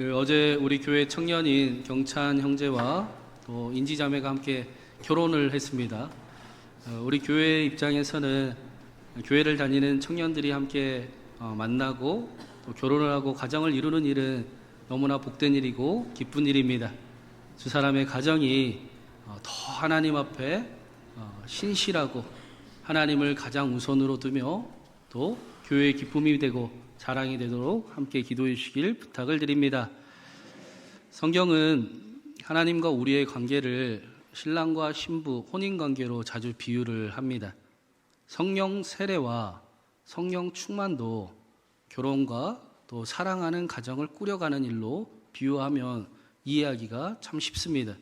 그 어제 우리 교회 청년인 경찬 형제와 또 인지 자매가 함께 결혼을 했습니다. 어, 우리 교회 입장에서는 교회를 다니는 청년들이 함께 어, 만나고 또 결혼을 하고 가정을 이루는 일은 너무나 복된 일이고 기쁜 일입니다. 두 사람의 가정이 어, 더 하나님 앞에 어, 신실하고 하나님을 가장 우선으로 두며 또 교회의 기쁨이 되고 자랑이 되도록 함께 기도해 주시길 부탁을 드립니다. 성경은 하나님과 우리의 관계를 신랑과 신부 혼인 관계로 자주 비유를 합니다. 성령 세례와 성령 충만도 결혼과 또 사랑하는 가정을 꾸려가는 일로 비유하면 이해하기가 참 쉽습니다.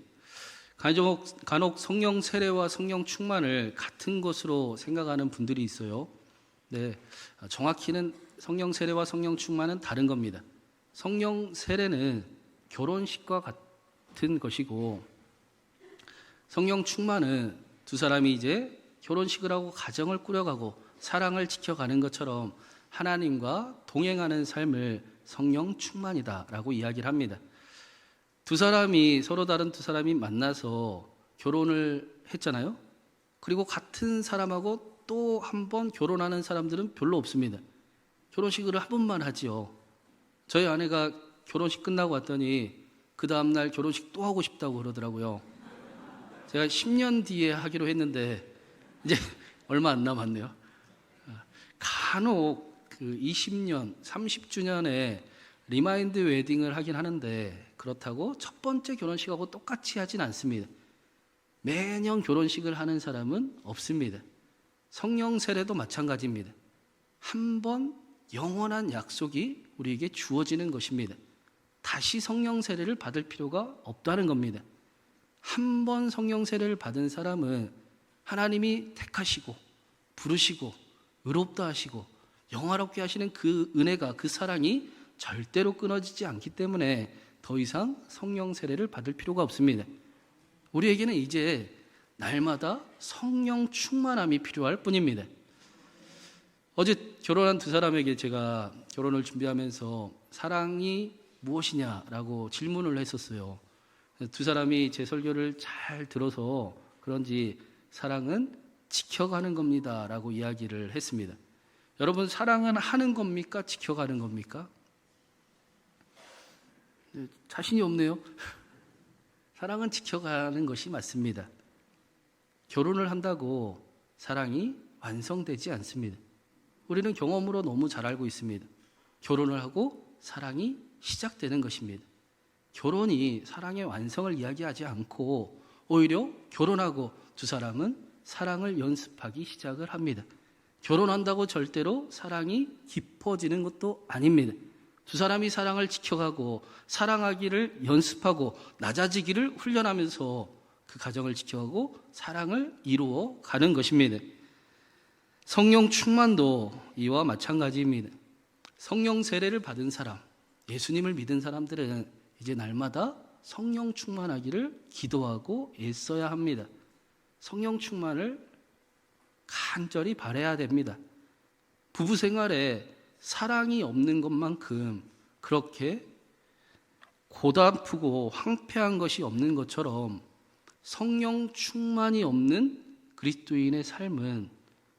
간혹, 간혹 성령 세례와 성령 충만을 같은 것으로 생각하는 분들이 있어요. 네, 정확히는 성령 세례와 성령 충만은 다른 겁니다. 성령 세례는 결혼식과 같은 것이고 성령 충만은 두 사람이 이제 결혼식을 하고 가정을 꾸려가고 사랑을 지켜가는 것처럼 하나님과 동행하는 삶을 성령 충만이다라고 이야기를 합니다. 두 사람이 서로 다른 두 사람이 만나서 결혼을 했잖아요. 그리고 같은 사람하고 또 한 번 결혼하는 사람들은 별로 없습니다. 결혼식을 한 번만 하지요. 저희 아내가 결혼식 끝나고 왔더니 그 다음날 결혼식 또 하고 싶다고 그러더라고요. 제가 10년 뒤에 하기로 했는데 이제 얼마 안 남았네요. 간혹 그 20년, 30주년에 리마인드 웨딩을 하긴 하는데 그렇다고 첫 번째 결혼식하고 똑같이 하진 않습니다. 매년 결혼식을 하는 사람은 없습니다. 성령 세례도 마찬가지입니다. 한 번 영원한 약속이 우리에게 주어지는 것입니다. 다시 성령 세례를 받을 필요가 없다는 겁니다. 한 번 성령 세례를 받은 사람은 하나님이 택하시고 부르시고 의롭다 하시고 영화롭게 하시는 그 은혜가 그 사랑이 절대로 끊어지지 않기 때문에 더 이상 성령 세례를 받을 필요가 없습니다. 우리에게는 이제 날마다 성령 충만함이 필요할 뿐입니다. 어제 결혼한 두 사람에게 제가 결혼을 준비하면서 사랑이 무엇이냐라고 질문을 했었어요. 두 사람이 제 설교를 잘 들어서 그런지 사랑은 지켜가는 겁니다라고 이야기를 했습니다. 여러분 사랑은 하는 겁니까? 지켜가는 겁니까? 네, 자신이 없네요. 사랑은 지켜가는 것이 맞습니다. 결혼을 한다고 사랑이 완성되지 않습니다. 우리는 경험으로 너무 잘 알고 있습니다. 결혼을 하고 사랑이 시작되는 것입니다. 결혼이 사랑의 완성을 이야기하지 않고 오히려 결혼하고 두 사람은 사랑을 연습하기 시작을 합니다. 결혼한다고 절대로 사랑이 깊어지는 것도 아닙니다. 두 사람이 사랑을 지켜가고 사랑하기를 연습하고 낮아지기를 훈련하면서 그 가정을 지켜가고 사랑을 이루어 가는 것입니다. 성령 충만도 이와 마찬가지입니다. 성령 세례를 받은 사람, 예수님을 믿은 사람들은 이제 날마다 성령 충만하기를 기도하고 애써야 합니다. 성령 충만을 간절히 바래야 됩니다. 부부 생활에 사랑이 없는 것만큼 그렇게 고단프고 황폐한 것이 없는 것처럼 성령 충만이 없는 그리스도인의 삶은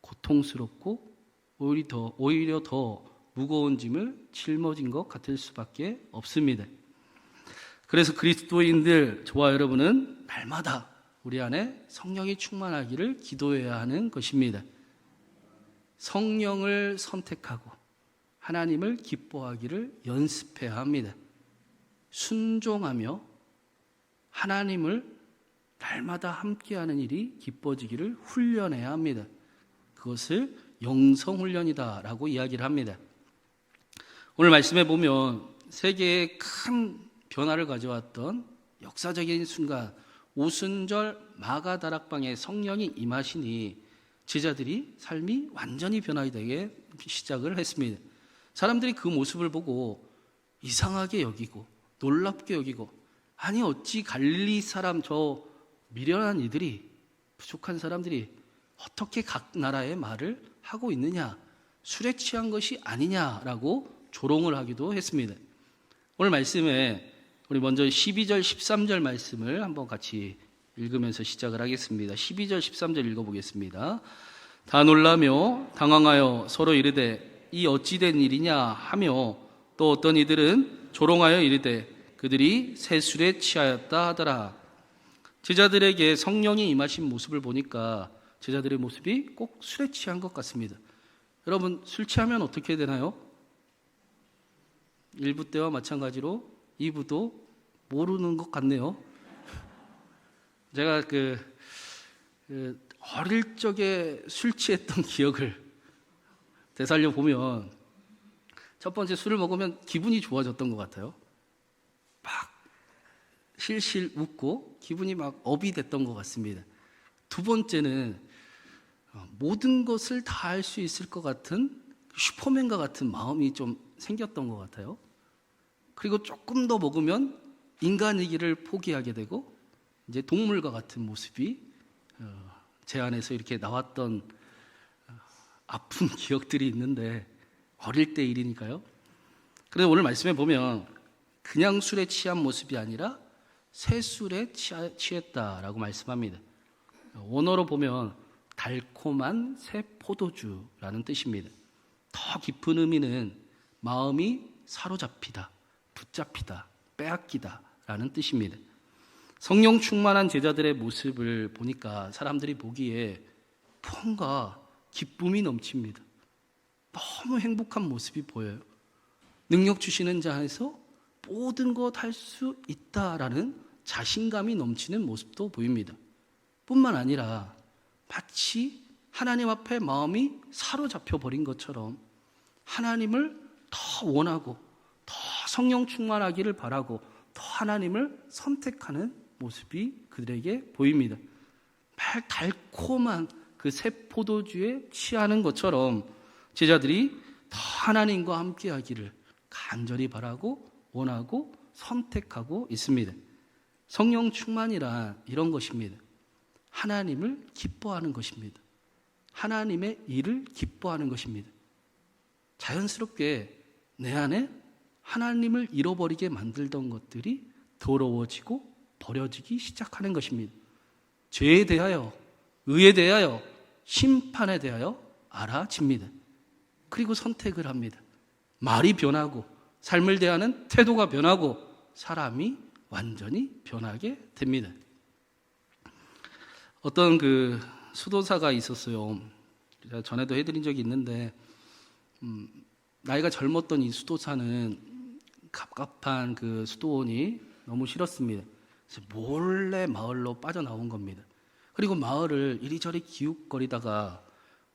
고통스럽고 오히려 더, 오히려 더 무거운 짐을 짊어진 것 같을 수밖에 없습니다. 그래서 그리스도인들 저와 여러분은 날마다 우리 안에 성령이 충만하기를 기도해야 하는 것입니다. 성령을 선택하고 하나님을 기뻐하기를 연습해야 합니다. 순종하며 하나님을 날마다 함께하는 일이 기뻐지기를 훈련해야 합니다. 그것을 영성훈련이다라고 이야기를 합니다. 오늘 말씀해 보면 세계에 큰 변화를 가져왔던 역사적인 순간 오순절 마가 다락방에 성령이 임하시니 제자들이 삶이 완전히 변화되게 시작을 했습니다. 사람들이 그 모습을 보고 이상하게 여기고 놀랍게 여기고 아니 어찌 갈릴리 사람 저 미련한 이들이 부족한 사람들이 어떻게 각 나라의 말을 하고 있느냐 술에 취한 것이 아니냐라고 조롱을 하기도 했습니다. 오늘 말씀에 우리 먼저 12절, 13절 말씀을 한번 같이 읽으면서 시작을 하겠습니다. 12절, 13절 읽어보겠습니다. 다 놀라며 당황하여 서로 이르되 이 어찌된 일이냐 하며 또 어떤 이들은 조롱하여 이르되 그들이 새술에 취하였다 하더라. 제자들에게 성령이 임하신 모습을 보니까 제자들의 모습이 꼭 술에 취한 것 같습니다. 여러분 술 취하면 어떻게 되나요? 1부 때와 마찬가지로 2부도 모르는 것 같네요. 제가 그, 그 어릴 적에 술 취했던 기억을 되살려 보면 첫 번째 술을 먹으면 기분이 좋아졌던 것 같아요. 막 실실 웃고 기분이 막 업이 됐던 것 같습니다. 두 번째는 어, 모든 것을 다 할 수 있을 것 같은 슈퍼맨과 같은 마음이 좀 생겼던 것 같아요. 그리고 조금 더 먹으면 인간이기를 포기하게 되고 이제 동물과 같은 모습이 어, 제 안에서 이렇게 나왔던 어, 아픈 기억들이 있는데 어릴 때 일이니까요. 그래서 오늘 말씀에 보면 그냥 술에 취한 모습이 아니라 새 술에 취했다라고 말씀합니다. 원어로 보면 달콤한 새 포도주라는 뜻입니다. 더 깊은 의미는 마음이 사로잡히다, 붙잡히다, 빼앗기다 라는 뜻입니다. 성령 충만한 제자들의 모습을 보니까 사람들이 보기에 뭔가 기쁨이 넘칩니다. 너무 행복한 모습이 보여요. 능력 주시는 자 안에서 모든 것 할 수 있다라는 자신감이 넘치는 모습도 보입니다. 뿐만 아니라 마치 하나님 앞에 마음이 사로잡혀 버린 것처럼 하나님을 더 원하고 더 성령 충만하기를 바라고 더 하나님을 선택하는 모습이 그들에게 보입니다. 말 달콤한 그 새 포도주에 취하는 것처럼 제자들이 더 하나님과 함께 하기를 간절히 바라고 원하고 선택하고 있습니다. 성령 충만이란 이런 것입니다. 하나님을 기뻐하는 것입니다. 하나님의 일을 기뻐하는 것입니다. 자연스럽게 내 안에 하나님을 잃어버리게 만들던 것들이 더러워지고 버려지기 시작하는 것입니다. 죄에 대하여, 의에 대하여, 심판에 대하여 알아집니다. 그리고 선택을 합니다. 말이 변하고, 삶을 대하는 태도가 변하고, 사람이 완전히 변하게 됩니다. 어떤 그 수도사가 있었어요. 제가 전에도 해드린 적이 있는데, 음, 나이가 젊었던 이 수도사는 갑갑한 그 수도원이 너무 싫었습니다. 그래서 몰래 마을로 빠져나온 겁니다. 그리고 마을을 이리저리 기웃거리다가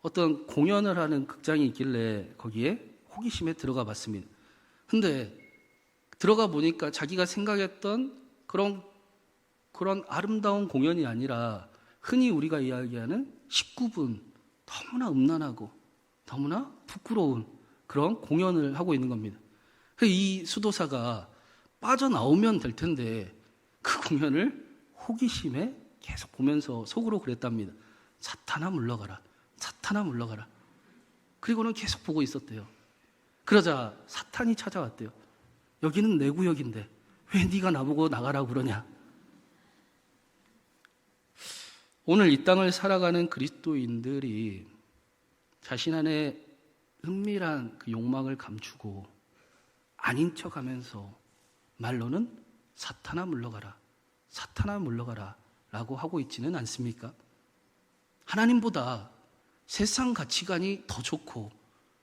어떤 공연을 하는 극장이 있길래 거기에 호기심에 들어가 봤습니다. 근데 들어가 보니까 자기가 생각했던 그런 그런 아름다운 공연이 아니라 흔히 우리가 이야기하는 19분 너무나 음란하고 너무나 부끄러운 그런 공연을 하고 있는 겁니다. 그이 수도사가 빠져나오면 될 텐데 그 공연을 호기심에 계속 보면서 속으로 그랬답니다. 사탄아 물러가라. 사탄아 물러가라. 그리고는 계속 보고 있었대요. 그러자 사탄이 찾아왔대요. 여기는 내 구역인데 왜 네가 나보고 나가라고 그러냐? 오늘 이 땅을 살아가는 그리스도인들이 자신 안에 은밀한 그 욕망을 감추고 아닌 척 하면서 말로는 사탄아 물러가라, 사탄아 물러가라 라고 하고 있지는 않습니까? 하나님보다 세상 가치관이 더 좋고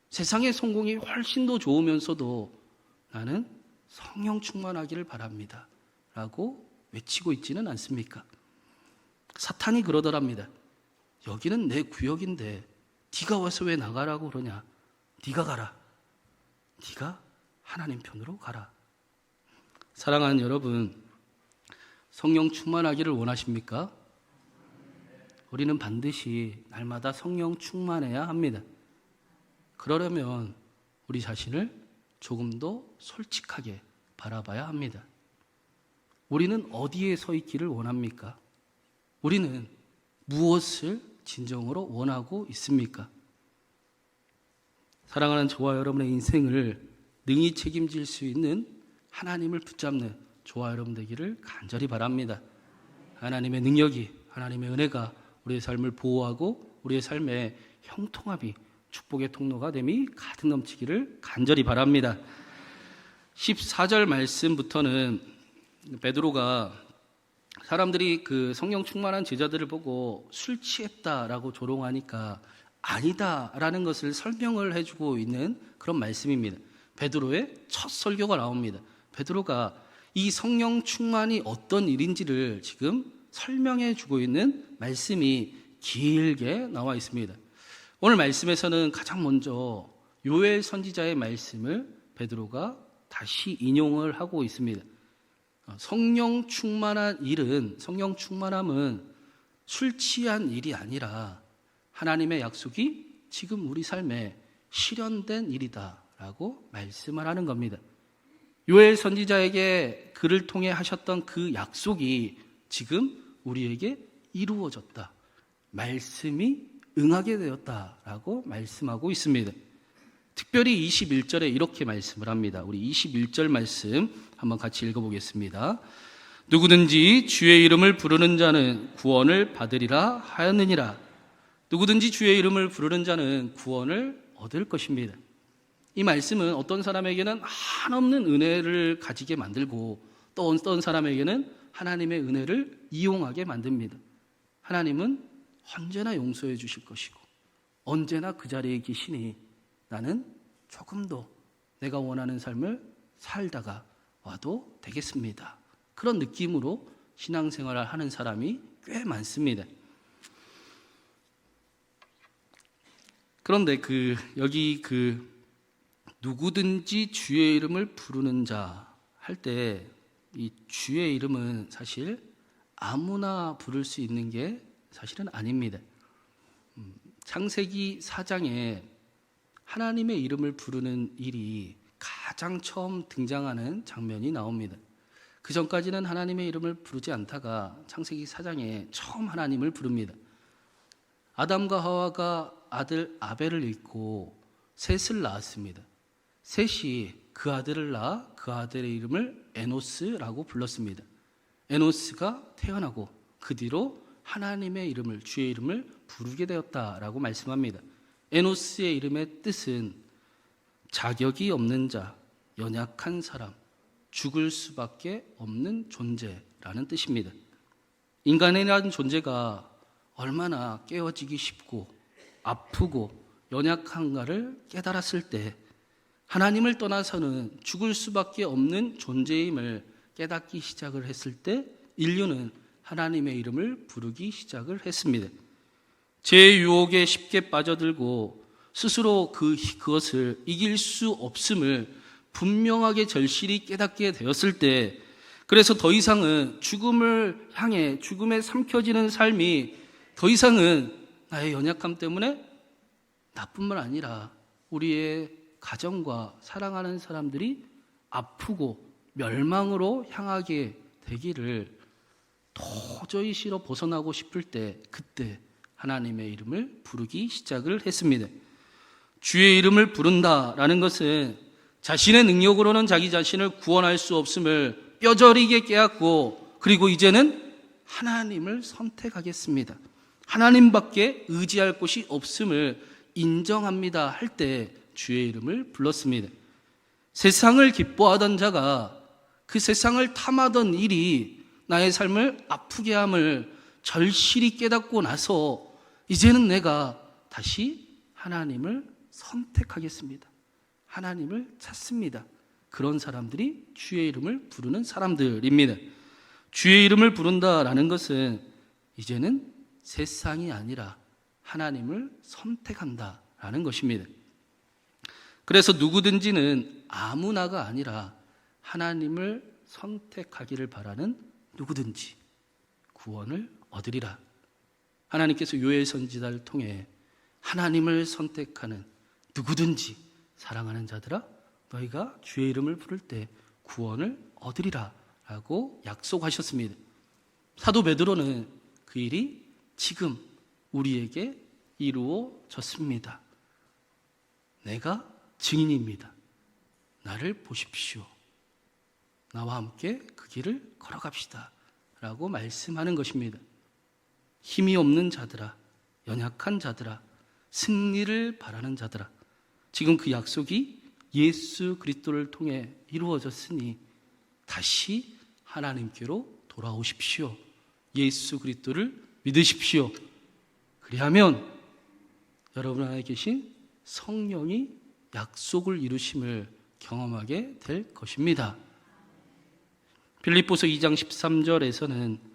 세상의 성공이 훨씬 더 좋으면서도 나는 성령 충만하기를 바랍니다. 라고 외치고 있지는 않습니까? 사탄이 그러더랍니다. 여기는 내 구역인데 네가 와서 왜 나가라고 그러냐? 네가 가라. 네가 하나님 편으로 가라. 사랑하는 여러분, 성령 충만하기를 원하십니까? 우리는 반드시 날마다 성령 충만해야 합니다. 그러려면 우리 자신을 조금 더 솔직하게 바라봐야 합니다. 우리는 어디에 서 있기를 원합니까? 우리는 무엇을 진정으로 원하고 있습니까? 사랑하는 저와 여러분의 인생을 능히 책임질 수 있는 하나님을 붙잡는 저와 여러분 되기를 간절히 바랍니다. 하나님의 능력이 하나님의 은혜가 우리의 삶을 보호하고 우리의 삶에 형통함이 축복의 통로가 됨이 가득 넘치기를 간절히 바랍니다. 14절 말씀부터는 베드로가 사람들이 그 성령 충만한 제자들을 보고 술 취했다라고 조롱하니까 아니다라는 것을 설명을 해주고 있는 그런 말씀입니다. 베드로의 첫 설교가 나옵니다. 베드로가 이 성령 충만이 어떤 일인지를 지금 설명해 주고 있는 말씀이 길게 나와 있습니다. 오늘 말씀에서는 가장 먼저 요엘 선지자의 말씀을 베드로가 다시 인용을 하고 있습니다. 어, 성령 충만한 일은 성령 충만함은 술 취한 일이 아니라 하나님의 약속이 지금 우리 삶에 실현된 일이다라고 말씀을 하는 겁니다. 요엘 선지자에게 그를 통해 하셨던 그 약속이 지금 우리에게 이루어졌다. 말씀이 응하게 되었다라고 말씀하고 있습니다. 특별히 21절에 이렇게 말씀을 합니다. 우리 21절 말씀 한번 같이 읽어보겠습니다. 누구든지 주의 이름을 부르는 자는 구원을 받으리라 하였느니라. 누구든지 주의 이름을 부르는 자는 구원을 얻을 것입니다. 이 말씀은 어떤 사람에게는 한없는 은혜를 가지게 만들고 또 어떤 사람에게는 하나님의 은혜를 이용하게 만듭니다. 하나님은 언제나 용서해 주실 것이고 언제나 그 자리에 계시니 나는 조금 더 내가 원하는 삶을 살다가 와도 되겠습니다. 그런 느낌으로 신앙생활을 하는 사람이 꽤 많습니다. 그런데 그 여기 그 누구든지 주의 이름을 부르는 자 할 때 이 주의 이름은 사실 아무나 부를 수 있는 게 사실은 아닙니다. 음, 창세기 4장에 하나님의 이름을 부르는 일이 가장 처음 등장하는 장면이 나옵니다. 그 전까지는 하나님의 이름을 부르지 않다가 창세기 4장에 처음 하나님을 부릅니다. 아담과 하와가 아들 아벨을 잃고 셋을 낳았습니다. 셋이 그 아들을 낳아 그 아들의 이름을 에노스라고 불렀습니다. 에노스가 태어나고 그 뒤로 하나님의 이름을 주의 이름을 부르게 되었다라고 말씀합니다. 에노스의 이름의 뜻은 자격이 없는 자, 연약한 사람, 죽을 수밖에 없는 존재라는 뜻입니다. 인간이라는 존재가 얼마나 깨어지기 쉽고 아프고 연약한가를 깨달았을 때 하나님을 떠나서는 죽을 수밖에 없는 존재임을 깨닫기 시작을 했을 때 인류는 하나님의 이름을 부르기 시작을 했습니다. 제 유혹에 쉽게 빠져들고 스스로 그, 그것을 이길 수 없음을 분명하게 절실히 깨닫게 되었을 때 그래서 더 이상은 죽음을 향해 죽음에 삼켜지는 삶이 더 이상은 나의 연약함 때문에 나뿐만 아니라 우리의 가정과 사랑하는 사람들이 아프고 멸망으로 향하게 되기를 도저히 싫어 벗어나고 싶을 때 그때 하나님의 이름을 부르기 시작을 했습니다. 주의 이름을 부른다라는 것은 자신의 능력으로는 자기 자신을 구원할 수 없음을 뼈저리게 깨닫고 그리고 이제는 하나님을 선택하겠습니다. 하나님밖에 의지할 곳이 없음을 인정합니다 할 때 주의 이름을 불렀습니다. 세상을 기뻐하던 자가 그 세상을 탐하던 일이 나의 삶을 아프게 함을 절실히 깨닫고 나서 이제는 내가 다시 하나님을 선택하겠습니다. 하나님을 찾습니다. 그런 사람들이 주의 이름을 부르는 사람들입니다. 주의 이름을 부른다라는 것은 이제는 세상이 아니라 하나님을 선택한다라는 것입니다. 그래서 누구든지는 아무나가 아니라 하나님을 선택하기를 바라는 누구든지 구원을 얻으리라. 하나님께서 요엘 선지자를 통해 하나님을 선택하는 누구든지 사랑하는 자들아 너희가 주의 이름을 부를 때 구원을 얻으리라 라고 약속하셨습니다. 사도 베드로는 그 일이 지금 우리에게 이루어졌습니다. 내가 증인입니다. 나를 보십시오. 나와 함께 그 길을 걸어갑시다. 라고 말씀하는 것입니다. 힘이 없는 자들아, 연약한 자들아, 승리를 바라는 자들아. 지금 그 약속이 예수 그리스도를 통해 이루어졌으니 다시 하나님께로 돌아오십시오. 예수 그리스도를 믿으십시오. 그리하면 여러분 안에 계신 성령이 약속을 이루심을 경험하게 될 것입니다. 빌립보서 2장 13절에서는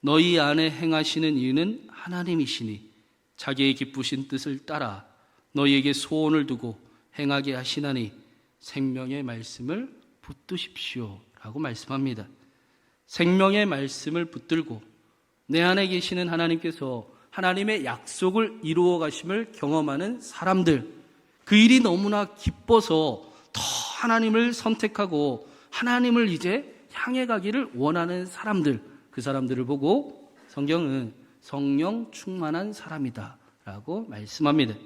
너희 안에 행하시는 이유는 하나님이시니 자기의 기쁘신 뜻을 따라 너희에게 소원을 두고 행하게 하시나니 생명의 말씀을 붙드십시오. 라고 말씀합니다. 생명의 말씀을 붙들고 내 안에 계시는 하나님께서 하나님의 약속을 이루어 가심을 경험하는 사람들, 그 일이 너무나 기뻐서 더 하나님을 선택하고 하나님을 이제 향해 가기를 원하는 사람들, 그 사람들을 보고 성경은 성령 충만한 사람이다. 라고 말씀합니다.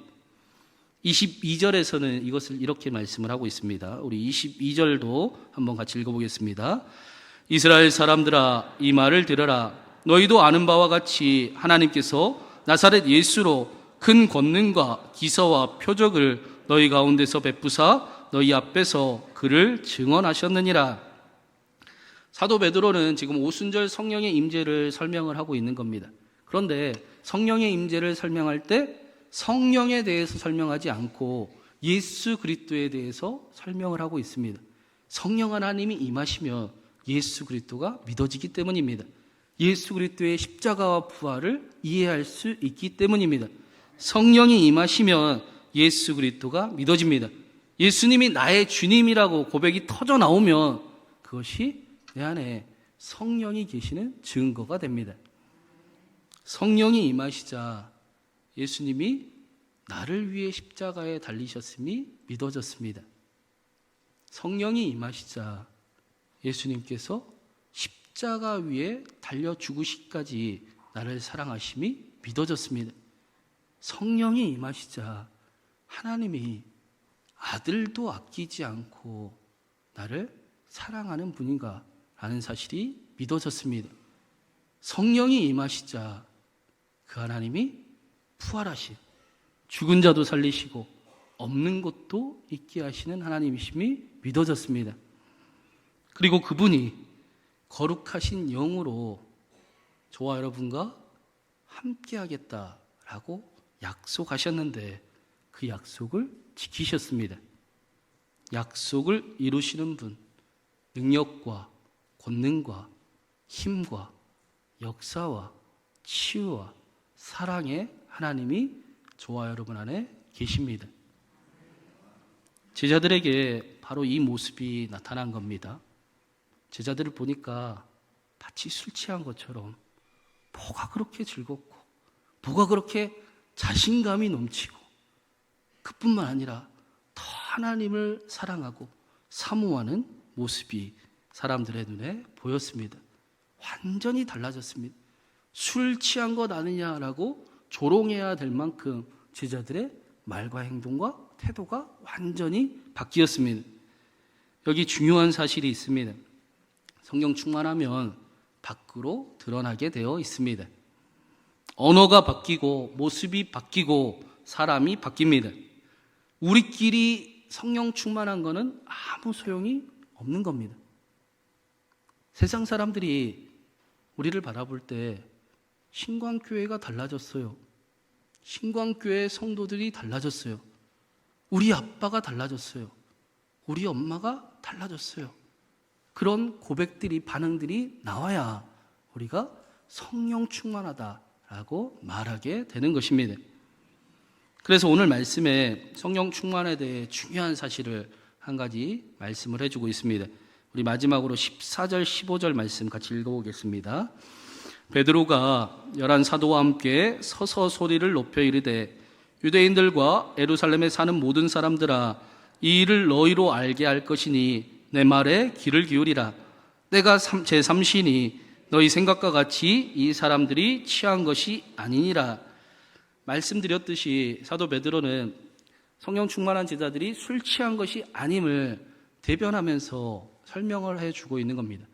22절에서는 이것을 이렇게 말씀을 하고 있습니다. 우리 22절도 한번 같이 읽어보겠습니다. 이스라엘 사람들아, 이 말을 들으라. 너희도 아는 바와 같이 하나님께서 나사렛 예수로 큰 권능과 기사와 표적을 너희 가운데서 베푸사 너희 앞에서 그를 증언하셨느니라. 사도 베드로는 지금 오순절 성령의 임재를 설명을 하고 있는 겁니다. 그런데 성령의 임재를 설명할 때 성령에 대해서 설명하지 않고 예수 그리스도에 대해서 설명을 하고 있습니다. 성령 하나님이 임하시면 예수 그리스도가 믿어지기 때문입니다. 예수 그리스도의 십자가와 부활을 이해할 수 있기 때문입니다. 성령이 임하시면 예수 그리스도가 믿어집니다. 예수님이 나의 주님이라고 고백이 터져 나오면 그것이 내 안에 성령이 계시는 증거가 됩니다. 성령이 임하시자 예수님이 나를 위해 십자가에 달리셨음이 믿어졌습니다. 성령이 임하시자 예수님께서 십자가 위에 달려 죽으시까지 나를 사랑하심이 믿어졌습니다. 성령이 임하시자 하나님이 아들도 아끼지 않고 나를 사랑하는 분인가 라는 사실이 믿어졌습니다. 성령이 임하시자 그 하나님이 부활하신 죽은 자도 살리시고 없는 것도 있게 하시는 하나님이심이 믿어졌습니다. 그리고 그분이 거룩하신 영으로 저와 여러분과 함께 하겠다라고 약속하셨는데 그 약속을 지키셨습니다. 약속을 이루시는 분, 능력과 권능과 힘과 역사와 치유와 사랑의 하나님이 저와 여러분 안에 계십니다. 제자들에게 바로 이 모습이 나타난 겁니다. 제자들을 보니까 마치 술 취한 것처럼 뭐가 그렇게 즐겁고 뭐가 그렇게 자신감이 넘치고 그뿐만 아니라 더 하나님을 사랑하고 사모하는 모습이 사람들의 눈에 보였습니다. 완전히 달라졌습니다. 술 취한 것 아니냐라고 조롱해야 될 만큼 제자들의 말과 행동과 태도가 완전히 바뀌었습니다. 여기 중요한 사실이 있습니다. 성령 충만하면 밖으로 드러나게 되어 있습니다. 언어가 바뀌고 모습이 바뀌고 사람이 바뀝니다. 우리끼리 성령 충만한 것은 아무 소용이 없는 겁니다. 세상 사람들이 우리를 바라볼 때 신광교회가 달라졌어요. 신광교회 성도들이 달라졌어요. 우리 아빠가 달라졌어요. 우리 엄마가 달라졌어요. 그런 고백들이, 반응들이 나와야 우리가 성령 충만하다라고 말하게 되는 것입니다. 그래서 오늘 말씀에 성령 충만에 대해 중요한 사실을 한 가지 말씀을 해주고 있습니다. 우리 마지막으로 14절, 15절 말씀 같이 읽어보겠습니다. 베드로가 열한 사도와 함께 서서 소리를 높여 이르되 유대인들과 에루살렘에 사는 모든 사람들아 이 일을 너희로 알게 할 것이니 내 말에 귀를 기울이라 내가 제 삼신이 너희 생각과 같이 이 사람들이 취한 것이 아니니라 말씀드렸듯이 사도 베드로는 성령 충만한 제자들이 술 취한 것이 아님을 대변하면서 설명을 해주고 있는 겁니다.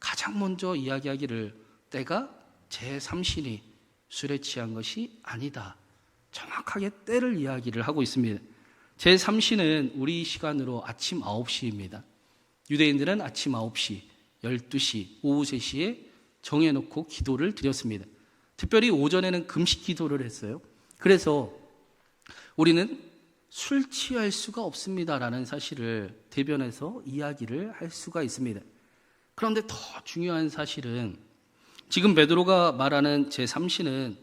가장 먼저 이야기하기를 때가 제 3신이 술에 취한 것이 아니다. 정확하게 때를 이야기를 하고 있습니다. 제 3신은 우리 시간으로 아침 9시입니다. 유대인들은 아침 9시, 12시, 오후 3시에 정해놓고 기도를 드렸습니다. 특별히 오전에는 금식 기도를 했어요. 그래서 우리는 술 취할 수가 없습니다라는 사실을 대변해서 이야기를 할 수가 있습니다. 그런데 더 중요한 사실은 지금 베드로가 말하는 제3시는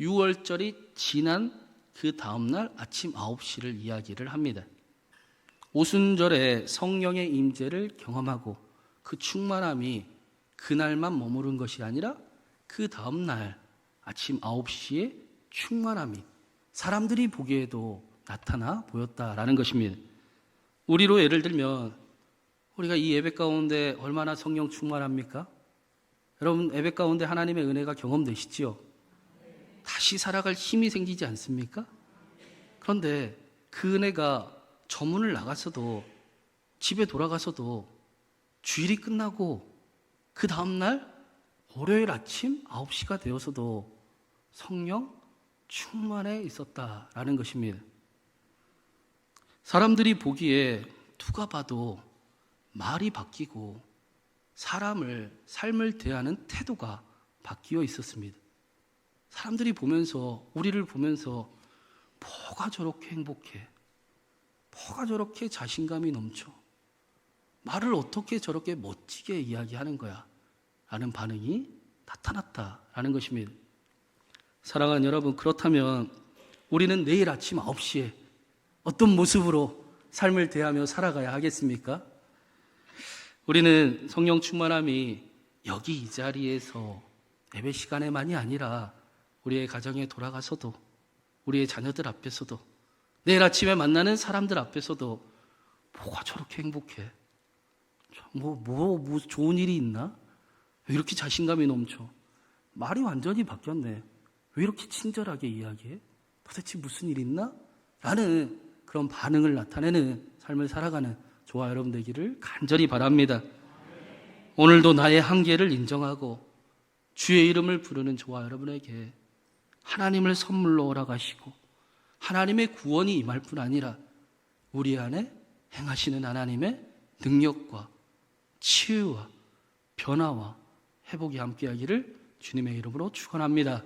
6월절이 지난 그 다음날 아침 9시를 이야기를 합니다. 오순절에 성령의 임재를 경험하고 그 충만함이 그날만 머무른 것이 아니라 그 다음날 아침 9시에 충만함이 사람들이 보기에도 나타나 보였다라는 것입니다. 우리로 예를 들면 우리가 이 예배 가운데 얼마나 성령 충만합니까? 여러분 예배 가운데 하나님의 은혜가 경험되시지요? 다시 살아갈 힘이 생기지 않습니까? 그런데 그 은혜가 저문을 나가서도 집에 돌아가서도 주일이 끝나고 그 다음날 월요일 아침 9시가 되어서도 성령 충만해 있었다라는 것입니다. 사람들이 보기에 누가 봐도 말이 바뀌고 사람을 삶을 대하는 태도가 바뀌어 있었습니다. 사람들이 보면서 우리를 보면서 뭐가 저렇게 행복해? 뭐가 저렇게 자신감이 넘쳐? 말을 어떻게 저렇게 멋지게 이야기하는 거야? 라는 반응이 나타났다라는 것입니다. 사랑하는 여러분, 그렇다면 우리는 내일 아침 9시에 어떤 모습으로 삶을 대하며 살아가야 하겠습니까? 우리는 성령 충만함이 여기 이 자리에서 예배 시간에만이 아니라 우리의 가정에 돌아가서도 우리의 자녀들 앞에서도 내일 아침에 만나는 사람들 앞에서도 뭐가 저렇게 행복해? 뭐, 뭐, 뭐 좋은 일이 있나? 왜 이렇게 자신감이 넘쳐? 말이 완전히 바뀌었네. 왜 이렇게 친절하게 이야기해? 도대체 무슨 일 있나? 라는 그런 반응을 나타내는 삶을 살아가는 저와 여러분 되기를 간절히 바랍니다. 오늘도 나의 한계를 인정하고 주의 이름을 부르는 저와 여러분에게 하나님을 선물로 허락하시고 하나님의 구원이 임할 뿐 아니라 우리 안에 행하시는 하나님의 능력과 치유와 변화와 회복이 함께하기를 주님의 이름으로 축원합니다.